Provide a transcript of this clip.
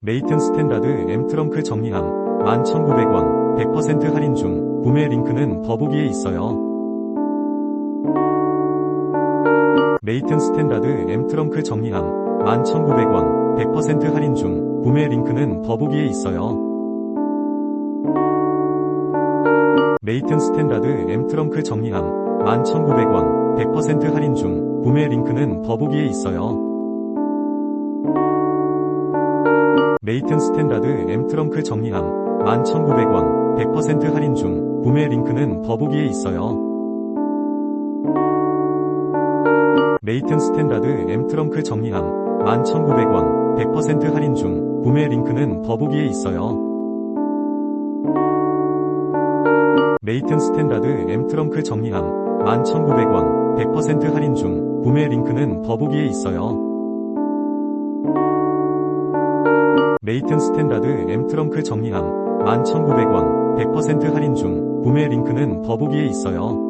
메이튼 스탠다드 M 트렁크 정리함 11,900원 100% 할인 중 구매 링크는 더보기에 있어요. 메이튼 스탠다드 M 트렁크 정리함 11,900원 100% 할인 중 구매 링크는 더보기에 있어요. 메이튼 스탠다드 M 트렁크 정리함 11,900원 100% 할인 중 구매 링크는 더보기에 있어요. 메이튼 스탠다드 M 트렁크 정리함 11,900원 100% 할인 중 구매 링크는 더보기에 있어요. 메이튼 스탠다드 M 트렁크 정리함 11,900원 100% 할인 중 구매 링크는 더보기에 있어요. 메이튼 스탠다드 M 트렁크 정리함 11,900원 100% 할인 중 구매 링크는 더보기에 있어요. 레이튼 스탠다드 M 트렁크 정리함 11,900원 100% 할인 중 구매 링크는 더보기에 있어요.